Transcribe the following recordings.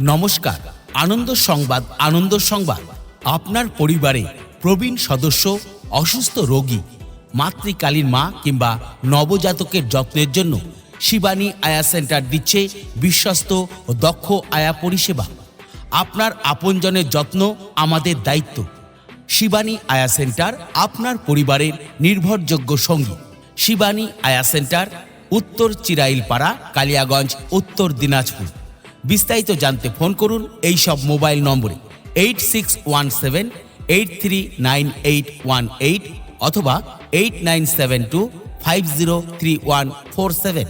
নমস্কার, আনন্দ সংবাদ আনন্দ সংবাদ। আপনার পরিবারে প্রবীণ সদস্য, অসুস্থ রোগী, মাতৃকালীন মা কিংবা নবজাতকের যত্নের জন্য শিবানী আয়া সেন্টার দিচ্ছে বিশ্বস্ত ও দক্ষ আয়া পরিষেবা। আপনার আপনজনের যত্ন আমাদের দায়িত্ব। শিবানী আয়া সেন্টার আপনার পরিবারের নির্ভরযোগ্য সঙ্গী। শিবানী আয়া সেন্টার, উত্তর চিরাইলপাড়া, কালিয়াগঞ্জ, উত্তর দিনাজপুর। বিস্তারিত জানতে ফোন করুন এই সব মোবাইল নম্বরে eight six one seven, eight three nine eight one eight অথবা eight nine seven two, five zero three one four seven.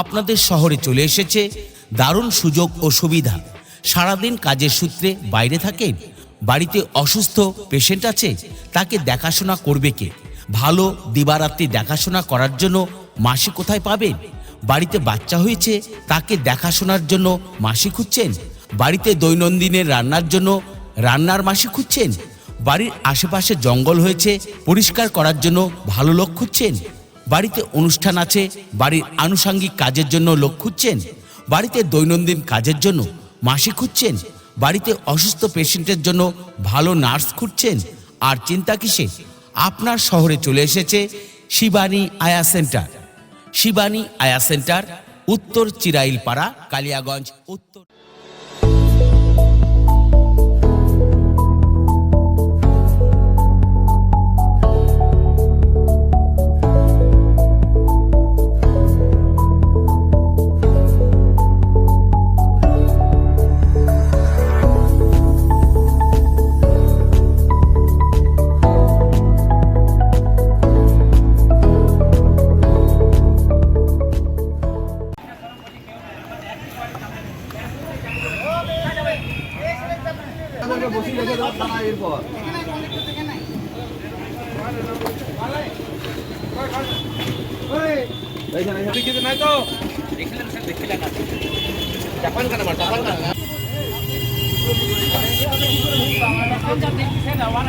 আপনাদের শহরে চলে এসেছে দারুণ সুযোগ ও সুবিধা। সারাদিন কাজের সূত্রে বাইরে থাকেন? বাড়িতে অসুস্থ পেশেন্ট আছে? তাকে দেখাশোনা করবে কে? ভালো দিবারাত্রি দেখাশোনা করার জন্য মাসি কোথায় পাবেন? বাড়িতে বাচ্চা হয়েছে, তাকে দেখাশোনার জন্য মাসি খুঁজছেন। বাড়িতে দৈনন্দিনের রান্নার জন্য রান্নার মাসি খুঁজছেন। বাড়ির আশেপাশে জঙ্গল হয়েছে, পরিষ্কার করার জন্য ভালো লোক খুঁজছেন। বাড়িতে অনুষ্ঠান আছে, বাড়ির আনুষাঙ্গিক কাজের জন্য লোক খুঁজছেন। বাড়িতে দৈনন্দিন কাজের জন্য মাসি খুঁজছেন। বাড়িতে অসুস্থ পেশেন্টের জন্য ভালো নার্স খুঁজছেন। আর চিন্তা কিসে আপনার শহরে চলে এসেছে শিবানী আয়া সেন্টার। শিবানী আয়া সেন্টার উত্তর চিরাইলপাড়া কালিয়াগঞ্জ উত্তর নাই তো দেখিলাম স্যার জাপান কেন জাপান কেন দেখি স্যার আমার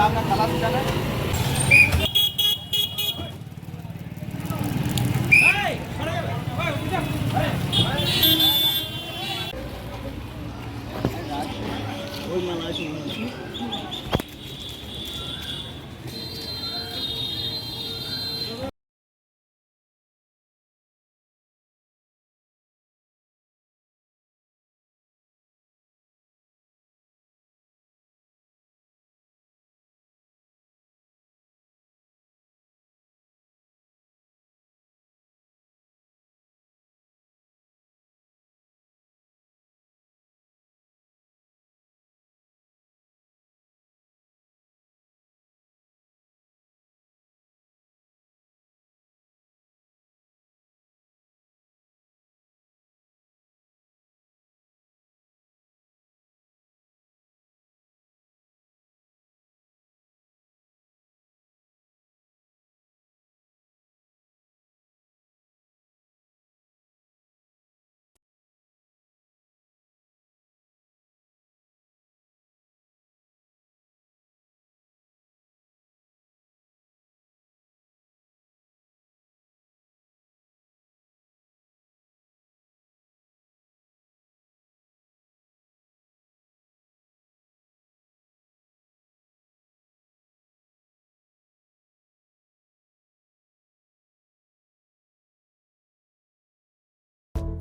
আমরা খালাস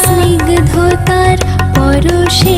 স্নিগ্ধতার পরশে